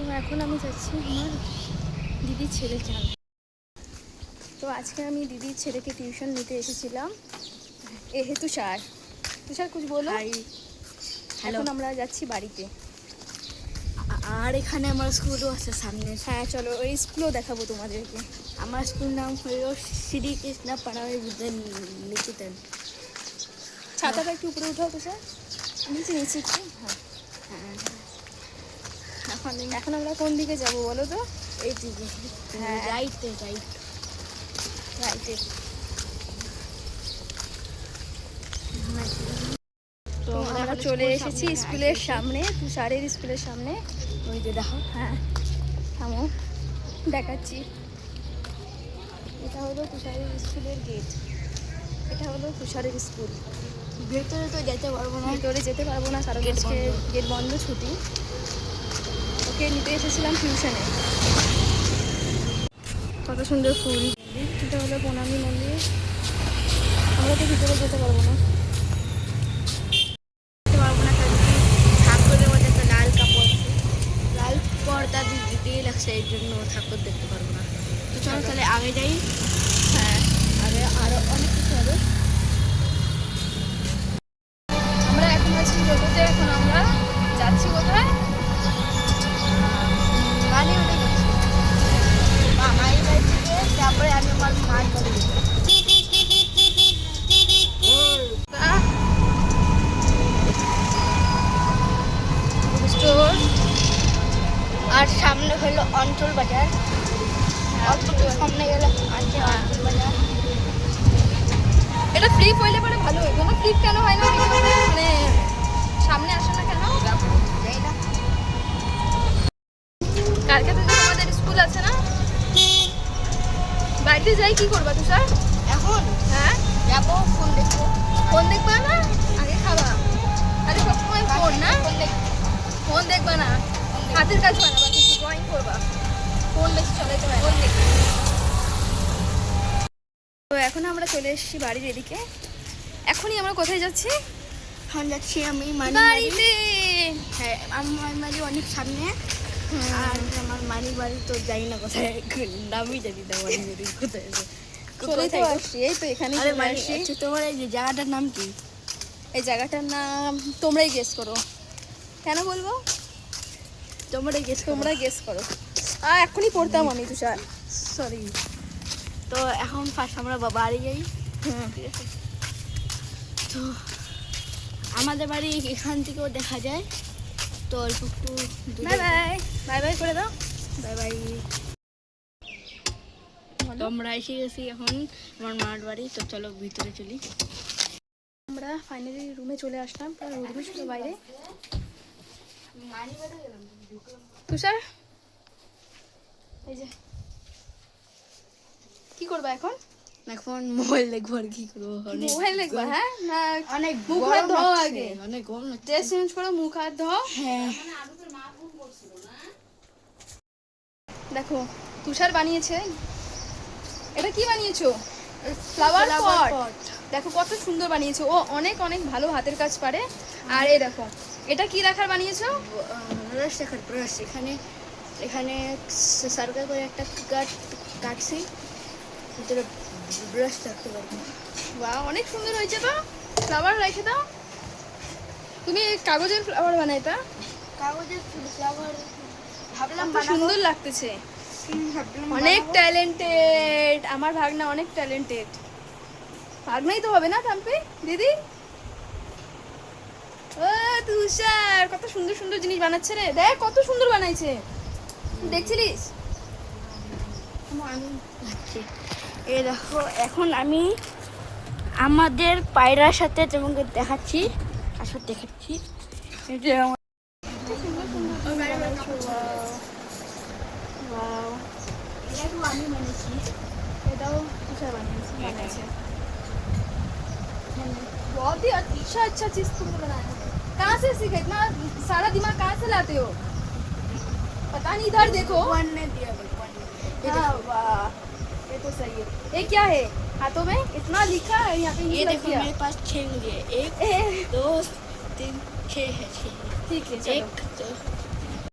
তো এখন আমি যাচ্ছি আমার দিদির ছেলে চান তো আজকে আমি দিদির ছেলেকে টিউশন নিতে এসেছিলাম। এ হে তুষার তুষার কুছ বলো এখন আমরা যাচ্ছি বাড়িতে। আর এখানে আমার স্কুলও আছে সামনে। হ্যাঁ চলো ওই স্কুলও দেখাবো তোমাদেরকে। আমার স্কুল নাম হলো শ্রী কৃষ্ণ পাড়ামী বিদ্যা নিকেতন। ছাতাটা একটু উপরে উঠাও তুষার নিচে নিচে একটু। হ্যাঁ হ্যাঁ। এখন এখন আমরা কোন দিকে যাব বলো তো? এই দিকে হ্যাঁ। রাইট রাইট রাইটে তো আমরা চলে এসেছি স্কুলের সামনে তুষারের স্কুলের সামনে। ওই যে দেখো হ্যাঁ। থামো দেখাচ্ছি। এটা হলো তুষারের স্কুলের গেট এটা হলো তুষারের স্কুল। ভেতরে তো যেতে পারব না। ভিতরে যেতে পারব না কারণ আজকে গেট বন্ধ ছুটি। ওকে নিতে এসেছিলাম টিউশনে। কত সুন্দর ফুল। এটা হলো প্রণামী মন্দির। আমরা তো ভিতরে যেতে পারব না। পর্দা দিয়ে লাগছে এই জন্য ঠাকুর দেখতে পারব না। তো চলো তাহলে আগে যাই। হ্যাঁ আরে আরও অনেক কিছু হবে। আমরা এখন আছি টোটোতে এখন আমরা যাচ্ছি কোথায়? অঞ্চল বাজার। সামনে গেলে আছে অঞ্চল বাজার। এটা ফ্লিপ হইলে পরে ভালো হইতো না ফ্লিপ কেন হয় না? মানে সামনে আসে না কেন? যাই না কালকে থেকে তোমাদের স্কুল আছে না? বাড়িতে যাই কি করবা তুষার? এখন? হ্যাঁ? যাব ফোন দেখব। ফোন দেখবা না? আগে খাবা। আরে সবসময় ফোন না? ফোন দেখবা। না? হাতের কাজ বানাবা কিছু ড্রয়িং করবা ফোন বেশি চলাইতে হয় ফোন দেখবে তো এখন আমরা চলে এসেছি বাড়ির এদিকে। এখনই আমরা কোথায় যাচ্ছি? এখন যাচ্ছি আমি বাড়ি বাড়িতে! হ্যাঁ আমার বাড়ি অনেক সামনে। আর আমার মানি বাড়ি তো জানি না কোথায়। নামই জানি না মানি বাড়ি কোথায় চলে তো আসছি। এই তো এখানে তোমার এই যে জায়গাটার নাম কি? এই জায়গাটার নাম তোমরাই গেস করো। কেন বলব? তোমরাই গেস তোমরা গেস করো। আর এখনই পড়তাম আমি তুষার। সরি তো এখন ফার্স্ট আমরা বাড়ি যাই। হুম। ঠিক আছে? তো আমাদের বাড়ি এখান থেকেও দেখা যায়। তো অল্প একটু বাই বাই। বাই বাই করে দাও। Bye bye. তো আমরা এসে গেছি এখন আমার মার বাড়ি। তো চলো ভিতরে চলি। আমরা ফাইনালি রুমে চলে আসলাম। পুরো রুমে ছিল বাইরে। তুষার? এই যে। কি করবা এখন? এখন মোবাইল দেখব আর কি করব মোবাইল দেখবা হ্যাঁ? না অনেক মুখ হাত আগে। অনেক গরম ড্রেস চেঞ্জ করো মুখ হাত হ্যাঁ। দেখো তুষার বানিয়েছে। এটা কি বানিয়েছো? ফ্লাওয়ার পট দেখো কত সুন্দর বানিয়েছো। ও অনেক অনেক ভালো হাতের কাজ পারে। আর এই দেখো এটা কি রাখার বানিয়েছো? ব্রাশ দেখার ব্রাশ এখানে এখানে সার্কেল করে একটা কাট কাটছি ভিতরে ব্রাশ রাখতে পারব। বাহ অনেক সুন্দর হয়েছে তো। ফ্লাওয়ার রেখে দাও। তুমি কাগজের ফ্লাওয়ার বানাইতা কাগজের ফ্লাওয়ার ভাবলাম সুন্দর লাগতেছে। অনেক ট্যালেন্টেড আমার ভাগনা অনেক ট্যালেন্টেড ভাগনাই তো হবে না থাম্পি দিদি? ও তুষার কত সুন্দর সুন্দর জিনিস বানাচ্ছে রে। দেখ কত সুন্দর বানাইছে। দেখছিলিস? আমি যাচ্ছি। এই দেখো এখন আমি আমাদের পায়রার সাথে তোমাকে দেখাচ্ছি আসলে দেখাচ্ছি এই যে আমার- Wow. এটাও আমি বানিয়েছি এটাও তুষার বানিয়েছে হ্যাঁ। বানিয়েছে बहुत ही अच्छा अच्छा चीज तुमने बनाया है कहाँ से सीखे इतना सारा दिमाग कहाँ से लाते हो पता नहीं इधर देखो भगवान ने दिया भगवान ने ये हाँ, देखो वाह ये तो सही है। ये क्या है? हाथों में इतना लिखा है यहाँ पे ये देखो मेरे पास छह है। एक दो तीन छह है छह ठीक है चलो। एक दो